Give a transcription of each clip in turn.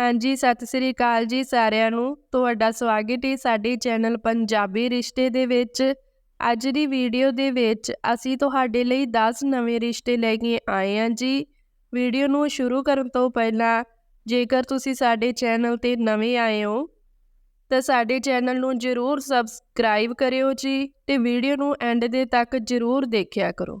ਹਾਂਜੀ, ਸਤਿ ਸ੍ਰੀ ਅਕਾਲ ਜੀ ਸਾਰਿਆਂ ਨੂੰ। ਤੁਹਾਡਾ ਸਵਾਗਤ ਹੈ ਸਾਡੇ ਚੈਨਲ ਪੰਜਾਬੀ ਰਿਸ਼ਤੇ ਦੇ ਵਿੱਚ। ਅੱਜ ਦੀ ਵੀਡੀਓ ਦੇ ਵਿੱਚ ਅਸੀਂ ਤੁਹਾਡੇ ਲਈ 10 ਨਵੇਂ ਰਿਸ਼ਤੇ ਲੈ ਕੇ ਆਏ ਹਾਂ ਜੀ। ਵੀਡੀਓ ਨੂੰ ਸ਼ੁਰੂ ਕਰਨ ਤੋਂ ਪਹਿਲਾਂ ਜੇਕਰ ਤੁਸੀਂ ਸਾਡੇ ਚੈਨਲ ਤੇ ਨਵੇਂ ਆਏ ਹੋ, ਤਾਂ ਸਾਡੇ ਚੈਨਲ ਨੂੰ ਜਰੂਰ ਸਬਸਕ੍ਰਾਈਬ ਕਰਿਓ ਜੀ ਤੇ ਵੀਡੀਓ ਨੂੰ ਐਂਡ ਦੇ ਤੱਕ ਜਰੂਰ ਦੇਖਿਆ ਕਰੋ।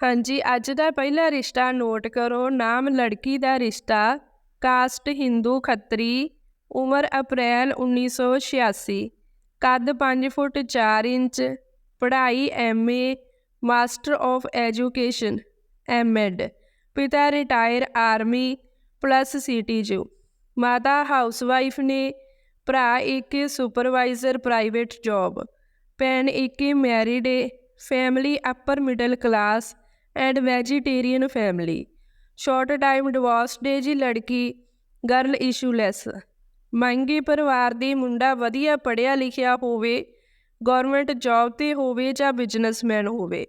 ਹਾਂਜੀ, ਅੱਜ ਦਾ ਪਹਿਲਾ ਰਿਸ਼ਤਾ ਨੋਟ ਕਰੋ। ਨਾਮ ਲੜਕੀ ਦਾ ਰਿਸ਼ਤਾ। ਕਾਸਟ ਹਿੰਦੂ ਖੱਤਰੀ। ਉਮਰ ਅਪ੍ਰੈਲ 1986 ਕੱਦ 5 ਫੁੱਟ 4 ਇੰਚ। ਪੜ੍ਹਾਈ MA master of education MEd ਪਿਤਾ ਰਿਟਾਇਰ ਆਰਮੀ, ਪਲੱਸ ਸੀਟੀਜੂ ਮਾਤਾ ਹਾਊਸਵਾਈਫ ਨੇ। ਭਰਾ ਇੱਕ ਸੁਪਰਵਾਈਜ਼ਰ ਪ੍ਰਾਈਵੇਟ ਜੌਬ। ਭੈਣ ਇੱਕ married A. Family upper middle class. And vegetarian family. Short time divorce ਡੇ ਜੀ ਲੜਕੀ, ਗਰਲ ਇਸ਼ੂਲੈਸ। ਮਹਿੰਗੇ ਪਰਿਵਾਰ ਦੀ ਮੁੰਡਾ ਵਧੀਆ ਪੜ੍ਹਿਆ ਲਿਖਿਆ ਹੋਵੇ ਗਵਰਨਮੈਂਟ ਜੌਬ ਤੇ ਹੋਵੇ ਜਾਂ ਬਿਜ਼ਨਸਮੈਨ ਹੋਵੇ।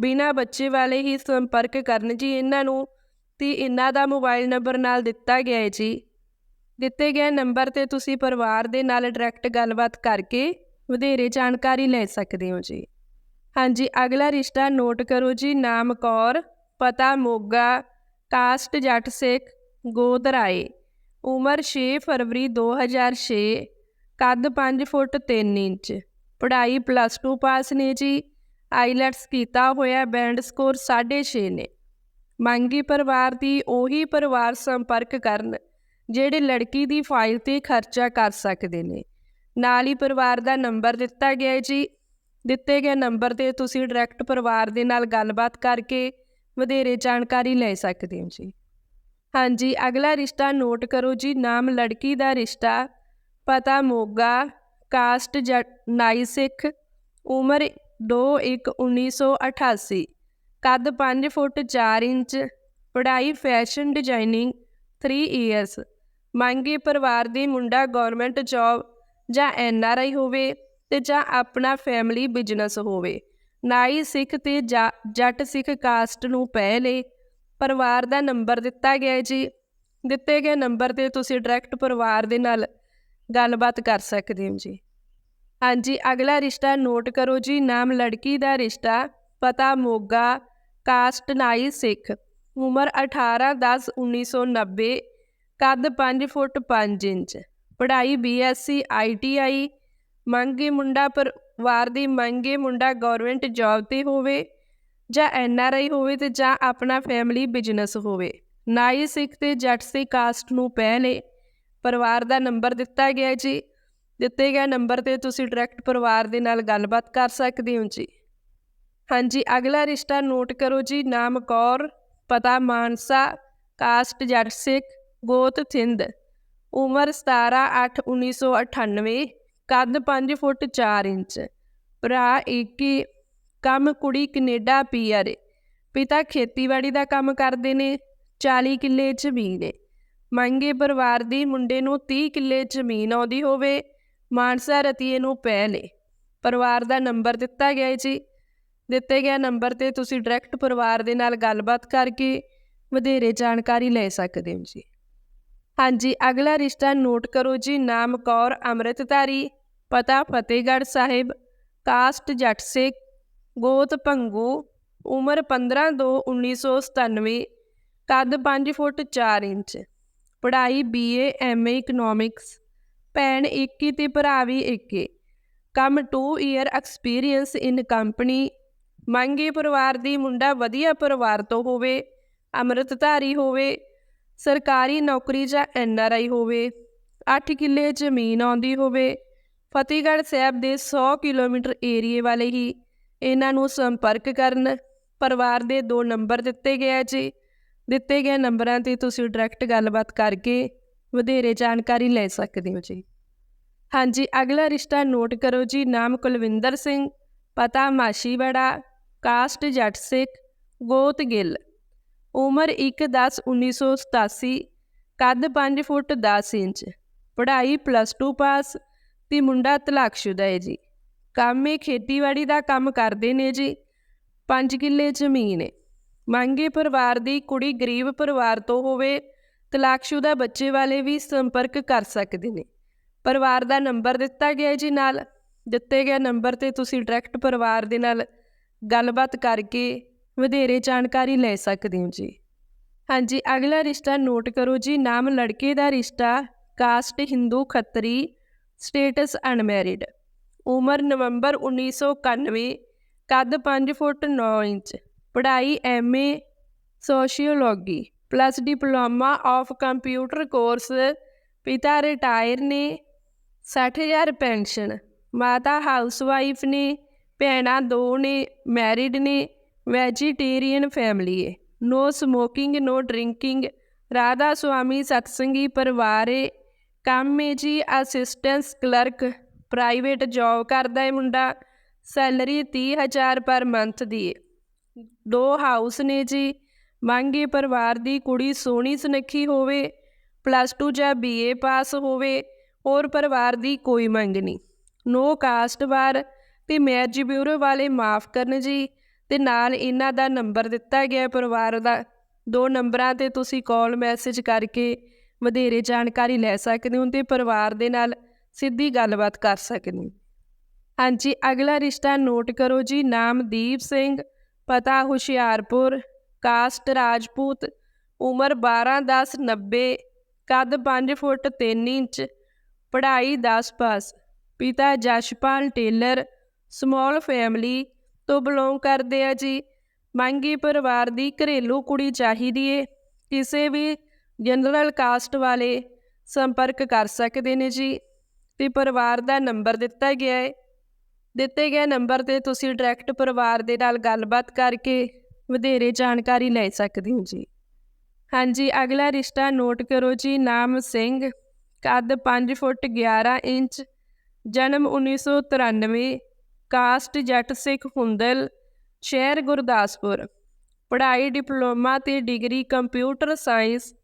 ਬਿਨਾ ਬੱਚੇ ਵਾਲੇ ਹੀ ਸੰਪਰਕ ਕਰਨ ਜੀ ਇਹਨਾਂ ਨੂੰ ਤੇ ਇਹਨਾਂ ਦਾ ਮੋਬਾਈਲ ਨੰਬਰ ਨਾਲ ਦਿੱਤਾ ਗਿਆ ਹੈ ਜੀ। ਦਿੱਤੇ ਗਏ ਨੰਬਰ ਤੇ ਤੁਸੀਂ ਪਰਿਵਾਰ ਦੇ ਨਾਲ ਡਾਇਰੈਕਟ ਗੱਲਬਾਤ ਕਰਕੇ ਵਧੇਰੇ ਜਾਣਕਾਰੀ ਲੈ ਸਕਦੇ ਹੋ ਜੀ। ਹਾਂਜੀ, ਅਗਲਾ ਰਿਸ਼ਤਾ ਨੋਟ ਕਰੋ ਜੀ, ਨਾਮ ਕੌਰ, ਪਤਾ ਮੋਗਾ, ਕਾਸਟ ਜੱਟ ਸਿੱਖ, ਗੋਦ ਰਾਏ। ਉਮਰ 6 ਫਰਵਰੀ 2006 ਕੱਦ 5 ਫੁੱਟ 3 ਇੰਚ। ਪੜ੍ਹਾਈ ਪਲੱਸ 2 ਪਾਸ ਨੇ ਜੀ, ਆਈਲੈਟਸ ਕੀਤਾ ਹੋਇਆ ਬੈਂਡ ਸਕੋਰ 6.5 ਨੇ। ਮੰਗੀ ਪਰਿਵਾਰ ਦੀ ਉਹੀ ਪਰਿਵਾਰ ਸੰਪਰਕ ਕਰਨ, ਜਿਹੜੇ ਲੜਕੀ ਦੀ ਫਾਈਲ ਤੇ ਖਰਚਾ ਕਰ ਸਕਦੇ ਨੇ। ਨਾਲ ਹੀ ਪਰਿਵਾਰ ਦਾ ਨੰਬਰ ਦਿੱਤਾ ਗਿਆ ਜੀ ਦਿੱਤੇ ਗਏ ਨੰਬਰ ਤੇ ਤੁਸੀਂ ਡਾਇਰੈਕਟ ਪਰਿਵਾਰ ਦੇ ਨਾਲ ਗੱਲਬਾਤ ਕਰਕੇ ਵਧੇਰੇ ਜਾਣਕਾਰੀ ਲੈ ਸਕਦੇ ਹੋ ਜੀ। ਹਾਂਜੀ, ਅਗਲਾ ਰਿਸ਼ਤਾ ਨੋਟ ਕਰੋ ਜੀ, ਨਾਮ ਲੜਕੀ ਦਾ ਰਿਸ਼ਤਾ, ਪਤਾ ਮੋਗਾ ਕਾਸਟ ਨਾਈ ਸਿੱਖ, ਉਮਰ 2/1/1988 ਕੱਦ 5 ਫੁੱਟ 4 ਇੰਚ, ਪੜ੍ਹਾਈ ਫੈਸ਼ਨ ਡਿਜ਼ਾਈਨਿੰਗ 3 ਇਅਰਸ ਮੰਗੇ ਪਰਿਵਾਰ ਦੀ ਮੁੰਡਾ ਗਵਰਨਮੈਂਟ ਜੌਬ ਜਾਂ ਐਨ ਆਰ ਆਈ ਹੋਵੇ ਤੇ ਜਾਂ ਆਪਣਾ ਫੈਮਿਲੀ ਬਿਜ਼ਨਸ ਹੋਵੇ। ਨਾਈ ਸਿੱਖ ਤੇ ਜੱਟ ਸਿੱਖ ਕਾਸਟ ਨੂੰ ਪਹਿਲੇ ਪਰਿਵਾਰ ਦਾ ਨੰਬਰ ਦਿੱਤਾ ਗਿਆ ਜੀ। ਦਿੱਤੇ ਗਏ ਨੰਬਰ ਤੇ ਤੁਸੀਂ ਡਾਇਰੈਕਟ ਪਰਿਵਾਰ ਦੇ ਨਾਲ ਗੱਲਬਾਤ ਕਰ ਸਕਦੇ ਹੋ ਜੀ। ਹਾਂਜੀ, ਅਗਲਾ ਰਿਸ਼ਤਾ ਨੋਟ ਕਰੋ ਜੀ। ਨਾਮ ਲੜਕੀ ਦਾ ਰਿਸ਼ਤਾ, ਪਤਾ ਮੋਗਾ ਕਾਸਟ ਨਾਈ ਸਿੱਖ। ਉਮਰ 18 10 1990 ਕੱਦ 5 ਫੁੱਟ 5 ਇੰਚ। ਪੜ੍ਹਾਈ ਬੀਐਸਸੀ ਆਈਟੀਆਈ ਮੰਗੇ ਮੁੰਡਾ ਪਰਿਵਾਰ ਦੀ ਮੰਗੇ ਮੁੰਡਾ ਗਵਰਨਮੈਂਟ ਜੌਬ ਤੇ ਹੋਵੇ ਜਾਂ ਐੱਨ ਆਰ ਆਈ ਹੋਵੇ ਤੇ ਜਾਂ ਆਪਣਾ ਫੈਮਿਲੀ ਬਿਜ਼ਨਸ ਹੋਵੇ। ਨਾਈ ਸਿੱਖ ਤੇ ਜੱਟ ਸੀ ਕਾਸਟ ਨੂੰ ਪਹਿਲੇ ਪਰਿਵਾਰ ਦਾ ਨੰਬਰ ਦਿੱਤਾ ਗਿਆ ਜੀ। ਦਿੱਤੇ ਗਏ ਨੰਬਰ ਤੇ ਤੁਸੀਂ ਡਾਇਰੈਕਟ ਪਰਿਵਾਰ ਦੇ ਨਾਲ ਗੱਲਬਾਤ ਕਰ ਸਕਦੇ ਹੋ ਜੀ। ਹਾਂਜੀ, ਅਗਲਾ ਰਿਸ਼ਤਾ ਨੋਟ ਕਰੋ ਜੀ। ਨਾਮ ਕੌਰ, ਪਤਾ ਮਾਨਸਾ ਕਾਸਟ ਜੱਟ ਸਿੱਖ, ਗੋਤ ਥਿੰਦ। ਉਮਰ 17/8/1998 ਕੱਦ 5 ਫੁੱਟ 4 ਇੰਚ। ਭਰਾ, ਇੱਕ ਕੰਮ ਕੁੜੀ ਕੈਨੇਡਾ ਪੀਆਰ ਪਿਤਾ ਖੇਤੀਬਾੜੀ ਦਾ ਕੰਮ ਕਰਦੇ ਨੇ 40 ਕਿੱਲੇ ਜ਼ਮੀਨ ਹੈ ਮੰਗੇ ਪਰਿਵਾਰ ਦੀ ਮੁੰਡੇ ਨੂੰ 30 ਕਿੱਲੇ ਜ਼ਮੀਨ ਆਉਂਦੀ ਹੋਵੇ, ਮਾਨਸਾ ਰਤੀਏ ਨੂੰ ਪਹਿਲੇ ਪਰਿਵਾਰ ਦਾ ਨੰਬਰ ਦਿੱਤਾ ਗਿਆ ਜੀ। ਦਿੱਤੇ ਗਿਆ ਨੰਬਰ ਤੇ ਤੁਸੀਂ ਡਾਇਰੈਕਟ ਪਰਿਵਾਰ ਦੇ ਨਾਲ ਗੱਲਬਾਤ ਕਰਕੇ ਵਧੇਰੇ ਜਾਣਕਾਰੀ ਲੈ ਸਕਦੇ ਹੋ ਜੀ। ਹਾਂਜੀ, ਅਗਲਾ ਰਿਸ਼ਤਾ ਨੋਟ ਕਰੋ ਜੀ। ਨਾਮ ਕੌਰ ਅੰਮ੍ਰਿਤਧਾਰੀ। ਪਤਾ ਫਤਿਹਗੜ੍ਹ ਸਾਹਿਬ, ਕਾਸਟ ਜੱਟ ਸਿੱਖ, ਗੋਤ ਭੰਗੂ, ਉਮਰ 15/2/1997 ਕੱਦ 5 ਫੁੱਟ 4 ਇੰਚ, ਪੜ੍ਹਾਈ ਬੀਏ ਐਮਏ ਇਕਨੋਮਿਕਸ ਭੈਣ ਇੱਕੀ ਤੇ ਭਰਾ ਵੀ ਇੱਕੇ ਕੰਮ 2 ਇਅਰ ਐਕਸਪੀਰੀਅੰਸ ਇਨ ਕੰਪਨੀ ਮੰਗੇ ਪਰਿਵਾਰ ਦੀ ਮੁੰਡਾ ਵਧੀਆ ਪਰਿਵਾਰ ਤੋਂ ਹੋਵੇ, ਅੰਮ੍ਰਿਤਧਾਰੀ ਹੋਵੇ, ਸਰਕਾਰੀ ਨੌਕਰੀ ਜਾਂ ਐਨ ਆਰ ਆਈ ਹੋਵੇ 8 ਕਿੱਲੇ ਜ਼ਮੀਨ ਆਉਂਦੀ ਹੋਵੇ ਫਤਿਹਗੜ੍ਹ ਸਾਹਿਬ ਦੇ 100 ਕਿਲੋਮੀਟਰ ਏਰੀਏ ਵਾਲੇ ਹੀ ਇਹਨਾਂ ਨੂੰ ਸੰਪਰਕ ਕਰਨ ਪਰਿਵਾਰ ਦੇ ਦੋ ਨੰਬਰ ਦਿੱਤੇ ਗਏ ਜੀ। ਦਿੱਤੇ ਗਏ ਨੰਬਰਾਂ ਤੇ ਤੁਸੀਂ ਡਾਇਰੈਕਟ ਗੱਲਬਾਤ ਕਰਕੇ ਵਧੇਰੇ ਜਾਣਕਾਰੀ ਲੈ ਸਕਦੇ ਹੋ ਜੀ। ਹਾਂਜੀ, ਅਗਲਾ ਰਿਸ਼ਤਾ ਨੋਟ ਕਰੋ ਜੀ। ਨਾਮ ਕੁਲਵਿੰਦਰ ਸਿੰਘ, ਪਤਾ ਮਾਸ਼ੀਵਾੜਾ ਕਾਸਟ ਜੱਟ ਸਿੱਖ, ਗੋਤ ਗਿੱਲ। ਉਮਰ 1/10/1987 ਕੱਦ 5 ਫੁੱਟ 10 ਇੰਚ, ਪੜ੍ਹਾਈ ਪਲੱਸ 2 ਪਾਸ ਤੇ ਮੁੰਡਾ ਤਲਾਕਸ਼ੁਦਾ ਹੈ ਜੀ। ਕੰਮ ਇਹ ਖੇਤੀਬਾੜੀ ਦਾ ਕੰਮ ਕਰਦੇ ਨੇ ਜੀ। 5 ਕਿੱਲੇ ਜ਼ਮੀਨ ਹੈ ਮੰਗੇ ਪਰਿਵਾਰ ਦੀ ਕੁੜੀ ਗਰੀਬ ਪਰਿਵਾਰ ਤੋਂ ਹੋਵੇ, ਤਲਾਕਸ਼ੁਦਾ ਬੱਚੇ ਵਾਲੇ ਵੀ ਸੰਪਰਕ ਕਰ ਸਕਦੇ ਨੇ। ਪਰਿਵਾਰ ਦਾ ਨੰਬਰ ਦਿੱਤਾ ਗਿਆ ਜੀ ਨਾਲ। ਦਿੱਤੇ ਗਏ ਨੰਬਰ ਤੇ ਤੁਸੀਂ ਡਾਇਰੈਕਟ ਪਰਿਵਾਰ ਦੇ ਨਾਲ ਗੱਲਬਾਤ ਕਰਕੇ ਵਧੇਰੇ ਜਾਣਕਾਰੀ ਲੈ ਸਕਦੇ ਹੋ ਜੀ। ਹਾਂਜੀ, ਅਗਲਾ ਰਿਸ਼ਤਾ ਨੋਟ ਕਰੋ ਜੀ। ਨਾਮ ਲੜਕੇ ਦਾ ਰਿਸ਼ਤਾ, caste Hindu Khatri status unmarried ਉਮਰ ਨਵੰਬਰ 1991 ਕੱਦ 5 ਫੁੱਟ 9 ਇੰਚ, ਪੜ੍ਹਾਈ MA sociology plus diploma of computer course ਪਿਤਾ ਰਿਟਾਇਰ ਨੇ 60000 ਪੈਨਸ਼ਨ, ਮਾਤਾ ਹਾਊਸਵਾਈਫ ਨੇ, ਭੈਣਾਂ ਦੋ ਨੇ ਮੈਰਿਡ ਨੇ ਵੈਜੀਟੇਰੀਅਨ ਫੈਮਿਲੀ ਹੈ no smoking no drinking Radha Soami Satsangi, ਪਰਿਵਾਰ ਹੈ ਕੰਮ ਹੈ ਜੀ ਅਸਿਸਟੈਂਸ ਕਲਰਕ ਪ੍ਰਾਈਵੇਟ ਜੌਬ ਕਰਦਾ ਹੈ ਮੁੰਡਾ ਸੈਲਰੀ 30000 ਪਰ ਮੰਥ ਦੀ ਹੈ ਦੋ ਹਾਊਸ ਨੇ ਜੀ ਮੰਗੇ ਪਰਿਵਾਰ ਦੀ ਕੁੜੀ ਸੋਹਣੀ ਸੁਨੱਖੀ ਹੋਵੇ ਪਲੱਸ 2 ਜਾਂ ਬੀਏ ਪਾਸ ਹੋਵੇ, ਹੋਰ ਪਰਿਵਾਰ ਦੀ ਕੋਈ ਮੰਗ ਨਹੀਂ। ਨੋ ਕਾਸਟ ਵਾਰ ਤੇ ਮੈਰਿਜ ਬਿਊਰੋ ਵਾਲੇ ਮਾਫ ਕਰਨ ਜੀ, ਤੇ ਨਾਲ ਇਹਨਾਂ ਦਾ ਨੰਬਰ ਦਿੱਤਾ ਗਿਆ ਪਰਿਵਾਰ ਦਾ। ਦੋ ਨੰਬਰਾਂ ਤੇ ਤੁਸੀਂ ਕਾਲ ਮੈਸੇਜ ਕਰਕੇ ਵਧੇਰੇ ਜਾਣਕਾਰੀ ਲੈ ਸਕਦੇ ਹੋ ਤੇ ਪਰਿਵਾਰ ਦੇ ਨਾਲ ਸਿੱਧੀ ਗੱਲਬਾਤ ਕਰ ਸਕਦੇ ਹੋ। ਹਾਂਜੀ, ਅਗਲਾ ਰਿਸ਼ਤਾ ਨੋਟ ਕਰੋ ਜੀ, ਨਾਮ ਦੀਪ ਸਿੰਘ, ਪਤਾ ਹੁਸ਼ਿਆਰਪੁਰ, ਕਾਸਟ ਰਾਜਪੂਤ, ਉਮਰ 12 10 90 ਕੱਦ 5 ਫੁੱਟ 3 ਇੰਚ, ਪੜ੍ਹਾਈ 10 ਪਾਸ, ਪਿਤਾ ਜਸ਼ਪਾਲ ਟੇਲਰ ਸਮਾਲ ਫੈਮਿਲੀ ਤੋਂ ਬਿਲੋਂਗ ਕਰਦੇ ਆ ਜੀ। ਮੰਗੀ ਪਰਿਵਾਰ ਦੀ ਘਰੇਲੂ ਕੁੜੀ ਚਾਹੀਦੀ ਏ, ਕਿਸੇ ਵੀ ਜਨਰਲ ਕਾਸਟ ਵਾਲੇ ਸੰਪਰਕ ਕਰ ਸਕਦੇ ਨੇ ਜੀ। ਤੇ ਪਰਿਵਾਰ ਦਾ ਨੰਬਰ ਦਿੱਤਾ ਗਿਆ ਹੈ ਦਿੱਤੇ ਗਏ ਨੰਬਰ ਤੇ ਤੁਸੀਂ ਡਾਇਰੈਕਟ ਪਰਿਵਾਰ ਦੇ ਨਾਲ ਗੱਲਬਾਤ ਕਰਕੇ ਵਧੇਰੇ ਜਾਣਕਾਰੀ ਲੈ ਸਕਦੇ ਹੋ ਜੀ। ਹਾਂਜੀ, ਅਗਲਾ ਰਿਸ਼ਤਾ ਨੋਟ ਕਰੋ ਜੀ। ਨਾਮ ਸਿੰਘ, ਕੱਦ 5 ਫੁੱਟ 11 ਇੰਚ, ਜਨਮ 1993 ਕਾਸਟ ਜੱਟ ਸਿੱਖ ਹੁੰਦਲ, ਸ਼ਹਿਰ ਗੁਰਦਾਸਪੁਰ। ਪੜ੍ਹਾਈ, ਡਿਪਲੋਮਾ ਤੇ ਡਿਗਰੀ ਕੰਪਿਊਟਰ ਸਾਇੰਸ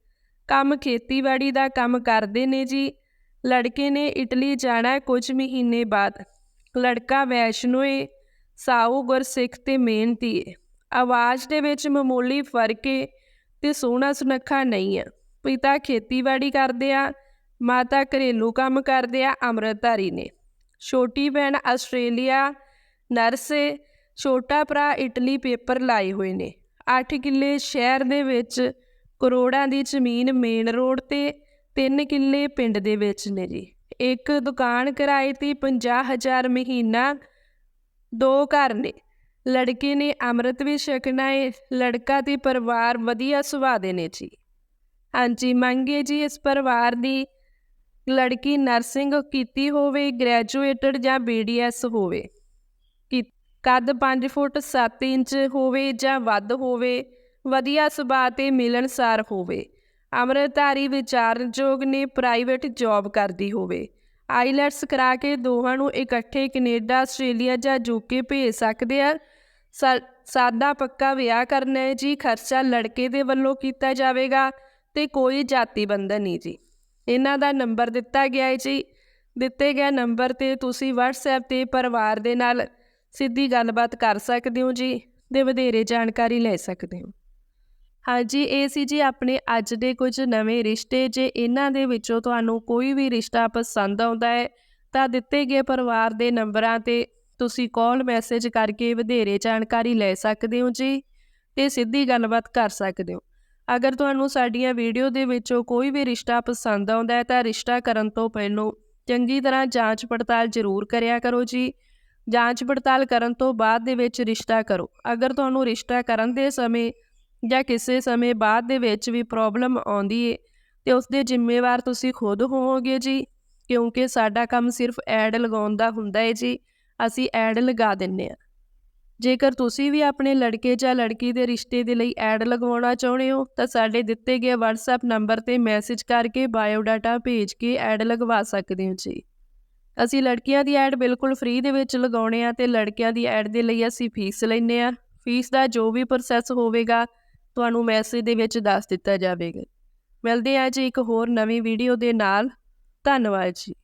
ਕੰਮ ਖੇਤੀਬਾੜੀ ਦਾ ਕੰਮ ਕਰਦੇ ਨੇ ਜੀ। ਲੜਕੇ ਨੇ ਇਟਲੀ ਜਾਣਾ ਕੁਝ ਮਹੀਨੇ ਬਾਅਦ। ਲੜਕਾ ਵੈਸ਼ਨੋ ਏ ਸਾਊ ਗੁਰਸਿੱਖ ਤੇ ਮਿਹਨਤੀ ਏ ਆਵਾਜ਼ ਦੇ ਵਿੱਚ ਮਾਮੂਲੀ ਫ਼ਰਕ ਏ ਤੇ ਸੋਹਣਾ ਸੁਨੱਖਾ ਨਹੀਂ ਆ। ਪਿਤਾ ਖੇਤੀਬਾੜੀ ਕਰਦੇ ਆ, ਮਾਤਾ ਘਰੇਲੂ ਕੰਮ ਕਰਦੇ ਆ, ਅੰਮ੍ਰਿਤਧਾਰੀ ਨੇ। ਛੋਟੀ ਭੈਣ ਆਸਟ੍ਰੇਲੀਆ ਨਰਸ ਏ, ਛੋਟਾ ਭਰਾ ਇਟਲੀ ਪੇਪਰ ਲਾਏ ਹੋਏ ਨੇ। 8 ਕਿੱਲੇ ਸ਼ਹਿਰ ਦੇ ਵਿੱਚ ਕਰੋੜਾਂ ਦੀ ਜ਼ਮੀਨ ਮੇਨ ਰੋਡ ਤੇ ਤਿੰਨ ਕਿੱਲੇ ਪਿੰਡ ਦੇ ਵਿੱਚ ਨੇ ਜੀ। ਇੱਕ ਦੁਕਾਨ ਕਿਰਾਏ ਤੇ 50000 ਮਹੀਨਾ, ਦੋ ਘਰ ਨੇ। ਲੜਕੇ ਨੇ ਅੰਮ੍ਰਿਤ ਵੀ ਛਕਣਾ ਏ, ਲੜਕਾ ਤੇ ਪਰਿਵਾਰ ਵਧੀਆ ਸੁਭਾਅ ਦੇ ਨੇ ਜੀ। ਹਾਂਜੀ, ਮੰਗੇ ਜੀ ਇਸ ਪਰਿਵਾਰ ਦੀ ਲੜਕੀ ਨਰਸਿੰਗ ਕੀਤੀ ਹੋਵੇ, ਗ੍ਰੈਜੂਏਟਡ ਜਾਂ ਬੀਡੀਐਸ ਹੋਵੇ। ਕਿ ਕੱਦ 5 ਫੁੱਟ 7 ਇੰਚ ਹੋਵੇ ਜਾਂ ਵੱਧ ਹੋਵੇ ਵਧੀਆ ਸੁਭਾਅ ਤੇ ਮਿਲਣਸਾਰ ਹੋਵੇ। ਅੰਮ੍ਰਿਤਧਾਰੀ ਵਿਚਾਰਨਯੋਗ ਨੇ ਪ੍ਰਾਈਵੇਟ ਜੌਬ ਕਰਦੀ ਹੋਵੇ। ਆਈਲੈਟਸ ਕਰਾ ਕੇ ਦੋਹਾਂ ਨੂੰ ਇਕੱਠੇ ਕੈਨੇਡਾ, ਆਸਟ੍ਰੇਲੀਆ ਜਾਂ ਯੂਕੇ ਭੇਜ ਸਕਦੇ ਆ ਸਾਦਾ ਪੱਕਾ ਵਿਆਹ ਕਰਨਾ ਹੈ ਜੀ, ਖਰਚਾ ਲੜਕੇ ਦੇ ਵੱਲੋਂ ਕੀਤਾ ਜਾਵੇਗਾ ਤੇ ਕੋਈ ਜਾਤੀ ਬੰਧਨ ਨਹੀਂ ਜੀ। ਇਹਨਾਂ ਦਾ ਨੰਬਰ ਦਿੱਤਾ ਗਿਆ ਹੈ ਜੀ। ਦਿੱਤੇ ਗਏ ਨੰਬਰ ਤੇ ਤੁਸੀਂ WhatsApp ਤੇ ਪਰਿਵਾਰ ਦੇ ਨਾਲ ਸਿੱਧੀ ਗੱਲਬਾਤ ਕਰ ਸਕਦੇ ਹੋ ਜੀ। ਤੇ ਵਧੇਰੇ ਜਾਣਕਾਰੀ ਲੈ ਸਕਦੇ ਹੋ। ਹਾਂਜੀ, ਇਹ ਸੀ ਜੀ ਆਪਣੇ ਅੱਜ ਦੇ ਕੁਝ ਨਵੇਂ ਰਿਸ਼ਤੇ। ਜੇ ਇਹਨਾਂ ਦੇ ਵਿੱਚੋਂ ਤੁਹਾਨੂੰ ਕੋਈ ਵੀ ਰਿਸ਼ਤਾ ਪਸੰਦ ਆਉਂਦਾ ਹੈ, ਤਾਂ ਦਿੱਤੇ ਗਏ ਪਰਿਵਾਰ ਦੇ ਨੰਬਰਾਂ ਤੇ ਤੁਸੀਂ ਕਾਲ ਮੈਸੇਜ ਕਰਕੇ ਵਧੇਰੇ ਜਾਣਕਾਰੀ ਲੈ ਸਕਦੇ ਹੋ ਜੀ ਤੇ ਸਿੱਧੀ ਗੱਲਬਾਤ ਕਰ ਸਕਦੇ ਹੋ। ਅਗਰ ਤੁਹਾਨੂੰ ਸਾਡੀਆਂ ਵੀਡੀਓ ਦੇ ਵਿੱਚੋਂ ਕੋਈ ਵੀ ਰਿਸ਼ਤਾ ਪਸੰਦ ਆਉਂਦਾ ਹੈ, ਤਾਂ ਰਿਸ਼ਤਾ ਕਰਨ ਤੋਂ ਪਹਿਲਾਂ ਚੰਗੀ ਤਰ੍ਹਾਂ ਜਾਂਚ ਪੜਤਾਲ ਜ਼ਰੂਰ ਕਰਿਆ ਕਰੋ ਜੀ। ਜਾਂਚ ਪੜਤਾਲ ਕਰਨ ਤੋਂ ਬਾਅਦ ਦੇ ਵਿੱਚ ਰਿਸ਼ਤਾ ਕਰੋ। ਅਗਰ ਤੁਹਾਨੂੰ ਰਿਸ਼ਤਾ ਕਰਨ ਦੇ ਸਮੇਂ ਜਾਂ ਕਿਸੇ ਸਮੇਂ ਬਾਅਦ ਦੇ ਵਿੱਚ ਵੀ ਪ੍ਰੋਬਲਮ ਆਉਂਦੀ ਏ, ਤੇ ਉਸ ਦੇ ਜ਼ਿੰਮੇਵਾਰ ਤੁਸੀਂ ਖੁਦ ਹੋਵੋਗੇ ਜੀ, ਕਿਉਂਕਿ ਸਾਡਾ ਕੰਮ ਸਿਰਫ ਐਡ ਲਗਾਉਣ ਦਾ ਹੁੰਦਾ ਹੈ ਜੀ, ਅਸੀਂ ਐਡ ਲਗਾ ਦਿੰਨੇ ਆ ਜੇਕਰ ਤੁਸੀਂ ਵੀ ਆਪਣੇ ਲੜਕੇ ਜਾਂ ਲੜਕੀ ਦੇ ਰਿਸ਼ਤੇ ਦੇ ਲਈ ਐਡ ਲਗਵਾਉਣਾ ਚਾਹੁੰਦੇ ਹੋ, ਤਾਂ ਸਾਡੇ ਦਿੱਤੇ ਗਏ WhatsApp ਨੰਬਰ ਤੇ ਮੈਸੇਜ ਕਰਕੇ ਬਾਇਓਡਾਟਾ ਭੇਜ ਕੇ ਐਡ ਲਗਵਾ ਸਕਦੇ ਹੋ ਜੀ। ਅਸੀਂ ਲੜਕੀਆਂ ਦੀ ਐਡ ਬਿਲਕੁਲ ਫ੍ਰੀ ਦੇ ਵਿੱਚ ਲਗਾਉਣੇ ਆ ਤੇ ਲੜਕਿਆਂ ਦੀ ਐਡ ਦੇ ਲਈ ਅਸੀਂ ਫੀਸ ਲੈਂਦੇ ਆ ਫੀਸ ਦਾ ਜੋ ਵੀ ਪ੍ਰੋਸੈਸ ਹੋਵੇਗਾ ਤੁਹਾਨੂੰ ਮੈਸੇਜ ਦੇ ਵਿੱਚ ਦੱਸ ਦਿੱਤਾ ਜਾਵੇਗਾ। ਮਿਲਦੇ ਆ ਜੀ ਇੱਕ ਹੋਰ ਨਵੀਂ ਵੀਡੀਓ ਦੇ ਨਾਲ। ਧੰਨਵਾਦ ਜੀ।